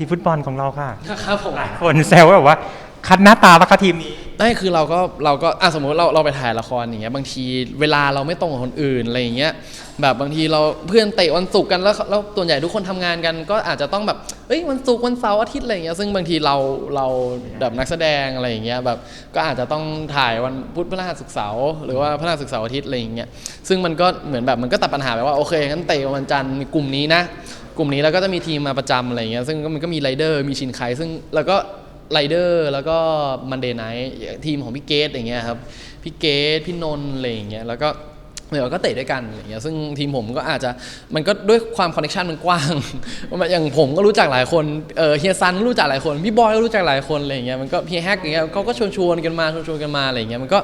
ทีมฟุตบอลของเราค่ะครับผมหลายคนแซวว่าแบบว่า คัดหน้าตาปะคะทีมนี้ได้คือเราก็เราก็อะสมมติเราเราไปถ่ายละครอย่างเงี้ยบางทีเวลาเราไม่ตรงกับคนอื่นอะไรอย่างเงี้ยแบบบางทีเราเพื่อนเตะวันศุกร์กันแล้วแล้วส่วนใหญ่ทุกคนทำงานกัน ก็อาจจะต้องแบบเอ้ยวันศุกร์วันเสาร์อาทิตย์อะไรอย่างเงี้ยซึ่งบางทีเราเราแบบนักแสดงอะไรอย่างเงี้ยแบบก็อาจจะต้องถ่ายวันพุธพฤหัสศุกร์เสาร์หรือว่าพฤหัสศุกร์เสาร์อาทิตย์อะไรอย่างเงี้ยซึ่งมันก็เหมือนแบบมันก็ตัดปัญหาไปว่าโอเคงั้นเตะวันจันทร์มีกลุ่มนี้นะ กลุ่มนี้แล้วก็จะมีทีมมาประจำอะไรเงี้ยซึ่งก็มันก็มีไรเดอร์มีชินไคซึ่งแล้วก็ไรเดอร์แล้วก็มันเดย์ไนท์ทีมของพี่เกตอย่างเงี้ยครับพี่เกตพี่นนท์อะไรอย่างเงี้ยแล้วก็ เดี๋ยวก็เตะด้วยกันอย่างเงี้ยซึ่งทีมผมก็อาจจะมันก็ด้วยความคอนเนคชันมันกว้าง อย่างผมก็รู้จักหลายคนเออเฮียซันก็รู้จักหลายคนพี่บอยก็รู้จักหลายคนอะไรอย่างเงี้ยมันก็พี่แฮกอย่างเงี้ยเขาก็ชวนชวนกันมาชวนชวนกันมาอะไรอย่างเงี้ยมันก็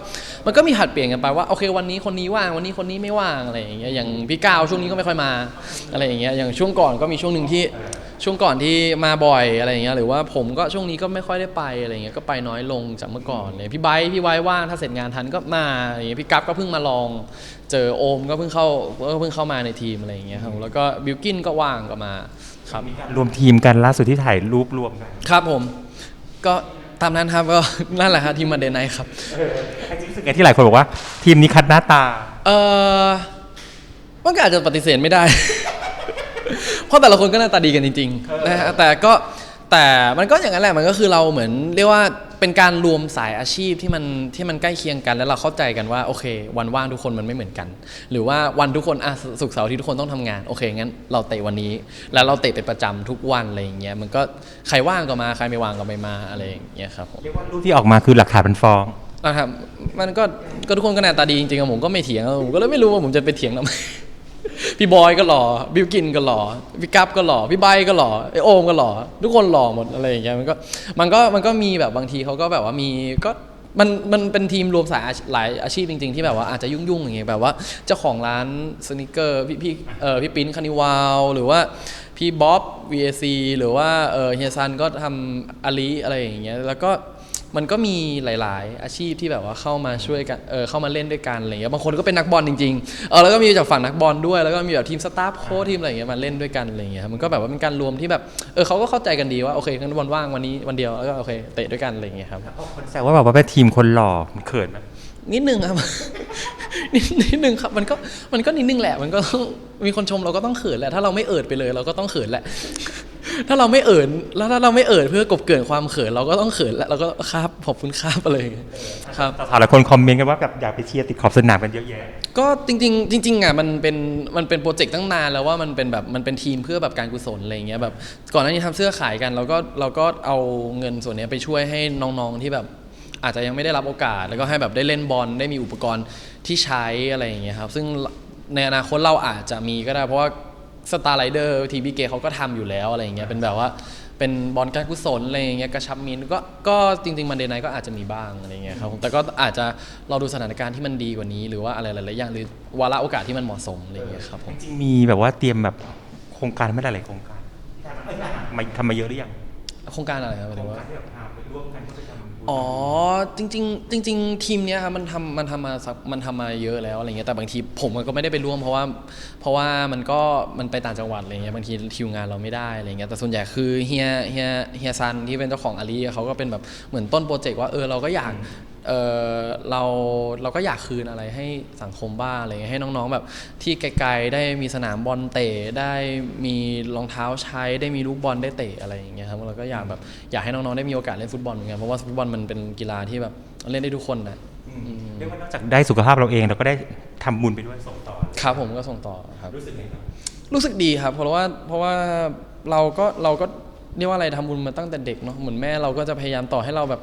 มันก็มีผัดเปลี่ยนกันไปว่าโอเควันนี้คนนี้ว่างวันนี้คนนี้ไม่ว่างอะไรอย่างเงี้ยอย่างพี่ก้าวช่วงนี้ก็ไม่ค่อยมาอะไรอย่างเงี้ยอย่างช่วงก่อนก็มีช่วงหนึ่งที่ ช่วงก่อนที่มาบ่อยอะไรอย่างเงี้ยหรือว่าผมก็ช่วงนี้ก็ไม่ค่อยได้ไปอะไรอย่างเงี้ยก็ไปน้อยลงจากเมื่อก่อนเลยพี่ไบร์ทพี่ไว้ว่างถ้าเสร็จงานทันก็มาอะไรอย่างเงี้ยพี่กั๊บก็เพิ่งมาลอง เจอโอมก็เพิ่งเข้าก็เพิ่งเข้ามาในทีมอะไรอย่างเงี้ยครับแล้วก็บิวกินก็ว่างก็มาครับรวมทีมกันล่าสุดที่ถ่ายรูปรวมกันครับผมก็ตามนั้นครับก็นั่นแหละครับทีมมันเดนไนครับรู้สึกไงที่หลายคนบอกว่า ทีมนี้คัดหน้าตา เออมันก็อาจจะปฏิเสธไม่ได้ เพราะแต่ละคนก็หน้าตาดีกันจริงๆนะฮะแต่ก็แต่มันก็อย่างนั้นแหละมันก็คือเราเหมือนเรียกว่าเป็นการรวมสายอาชีพที่มันที่มันใกล้เคียงกันแล้วเราเข้าใจกันว่าโอเค วันว่างทุกคนมันไม่เหมือนกัน หรือว่าวันทุกคนอะสุกร์เสาร์อาที่ทุกคนต้องทำงานโอเคงั้นเราเตะวันนี้ แล้วเราเตะเป็นประจำทุกวันอะไรอย่างเงี้ยมันก็ใครว่างก็มาใครไม่ว่างก็ไม่มาอะไรอย่างเงี้ยครับผมเรียกว่ารูปที่ออกมาคือหลักฐานเป็นฟ้องนะครับมันก็ก็ทุกคนก็หน้าตาดีจริงๆอะผมก็ไม่เถียงอะผมก็เลยไม่รู้ว่าผมจะไปเถียงทำไม พี่บอยก็หล่อบิวกินก็หล่อพี่กั๊บก็หล่อพี่ใบก็หล่อไอโอมก็หล่อทุกคนหล่อหมดอะไรอย่างเงี้ยมันก็มันก็มันก็มีแบบบางทีเขาก็แบบว่ามีก็มันมันเป็นทีมรวมสายหลายอาชีพจริง ๆ ที่แบบว่าอาจจะยุ่งๆอย่างเงี้ยแบบว่าเจ้าของร้านสนิเกอร์พี่พี่เออพี่ปิ้นคานิวาวหรือว่าพี่บ๊อบ VAC หรือว่าเออเฮียซันก็ทำอาลีอะไรอย่างเงี้ยแล้วก็ มันก็มีหลาย ๆ อาชีพที่แบบว่าเข้ามาช่วยกันเออเข้ามาเล่นด้วยกันอะไรเงี้ยบางคนก็เป็นนักบอลจริงๆเออแล้วก็มีจากฝั่งนักบอลด้วย แล้วก็มีแบบทีมสตาฟโค้ชทีมอะไรเงี้ยมาเล่นด้วยกันอะไรเงี้ยมันก็แบบว่าเป็นการรวมที่แบบเออเขาก็เข้าใจกันดีว่าโอเคงั้นวันว่างวันนี้วันเดียวแล้วก็โอเคเตะด้วยกันอะไรเงี้ยครับคนแซวว่าแบบว่าเป็นทีมคนหล่อมันเขินไหมนิดนึงครับนิดนิดนึงครับมันก็มันก็นิดนึงแหละ มันก็ต้องมีคนชมเราก็ต้องเขินแหละถ้าเราไม่เอิดไปเลย เราก็ต้องเขินแหละ ถ้าเราไม่เอิดแล้วถ้าเราไม่เอิดเพื่อกลบเกลื่อนความเขินเราก็ต้องเขินแหละเราก็ครับขอบคุณครับอะไรอย่างเงี้ยครับแต่หลายคนคอมเมนต์กันว่าแบบอยากไปเชียร์ติดขอบสนามกันเยอะแยะก็จริงๆจริงๆอะมันเป็นมันเป็นโปรเจกต์ตั้งนานแล้วว่ามันเป็นแบบมันเป็นทีมเพื่อแบบการกุศลอะไรอย่างเงี้ยแบบก่อนหน้านี้ทำเสื้อขายกันเราก็เราก็เอาเงินส่วนเนี้ยไปช่วยให้น้องๆที่แบบอาจจะยังไม่ได้รับโอกาส แล้วก็ให้แบบได้เล่นบอลได้มีอุปกรณ์ที่ใช้อะไรอย่างเงี้ยครับซึ่งในอนาคตเราอาจจะมีก็ได้เพราะว่า สตาร์ไลเดอร์ทีบีเกเขาก็ทำอยู่แล้วอะไรอย่างเงี้ยเป็นแบบว่าเป็นบอลการกุศลอะไรอย่างเงี้ยกระชับมินก็ก็จริงๆมันเดนไนก็อาจจะมีบ้างอะไรอย่างเงี้ยครับผมแต่ก็อาจจะเราดูสถานการณ์ที่มันดีกว่านี้ หรือว่าอะไรหลายๆอย่างหรือวาระโอกาสที่มันเหมาะสมอะไรอย่างเงี้ยครับผมจริงๆมีแบบว่าเตรียมแบบโครงการไม่หลายๆโครงการมาทำมาเยอะหรือยัง โครงการอะไรครับหมายถึงว่าที่แบบทำร่วมกันเพื่อทำอ๋อจริงๆจริง ๆ ทีมเนี้ยครับมันทำมันทำมาสักมันทำมาเยอะแล้วอะไรเงี้ยแต่บางทีผมก็ไม่ได้ไปร่วมเพราะว่า เพราะว่ามันก็มันไปต่างจังหวัดอะไรเงี้ยบางทีคิวงานเราไม่ได้อะไรเงี้ยแต่ส่วนใหญ่คือเฮียเฮียเฮียซันที่เป็นเจ้าของอาลีเขาก็เป็นแบบเหมือนต้นโปรเจกต์ว่าเออเราก็อยาก เออเราเราก็อยากคืนอะไรให้สังคมบ้างอะไรเงี้ยให้น้องๆแบบที่ไกลๆได้มีสนามบอลเตะได้มีรองเท้าใช้ได้มีลูกบอลได้เตะอะไรอย่างเงี้ยครับเราก็อยากแบบอยากให้น้องๆได้มีโอกาสเล่นฟุตบอลเหมือนกันเพราะว่าฟุตบอลมันเป็นกีฬาที่แบบเล่นได้ทุกคนนะเรียกว่านอกจากได้สุขภาพเราเองเราก็ได้ทำบุญไปด้วยส่งต่อครับผมก็ส่งต่อครับรู้สึกไงครับรู้สึกดีครับเพราะว่าเพราะว่าเราก็เราก็ เรียกว่าอะไรทำบุญมาตั้งแต่เด็กเนาะเหมือนแม่เราก็จะพยายามต่อให้เราแบบ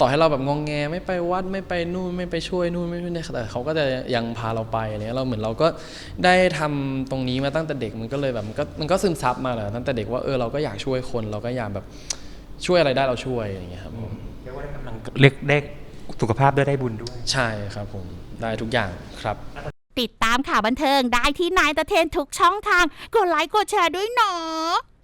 ต่อให้เราแบบงองแงไม่ไปวัดไม่ไปนู่นไม่ไปช่วยนู่นไม่ช่วยนี่แต่เขาก็จะยังพาเราไปอะไรเงี้ยเราเหมือนเราก็ได้ทำตรงนี้มาตั้งแต่เด็กมันก็เลยแบบมันก็มันก็ซึมซับมาแหละตั้งแต่เด็กว่าเออเราก็อยากช่วยคนเราก็อยากแบบช่วยอะไรได้เราช่วยอย่างเงี้ยครับผมเรียกว่าได้กำลังเรียกได้สุขภาพด้วยได้บุญด้วย ใช่ครับผมได้ทุกอย่างครับติดตามข่าวบันเทิงได้ที่นายตะเทนทุกช่องทาง กดไลค์กดแชร์ด้วยเนาะ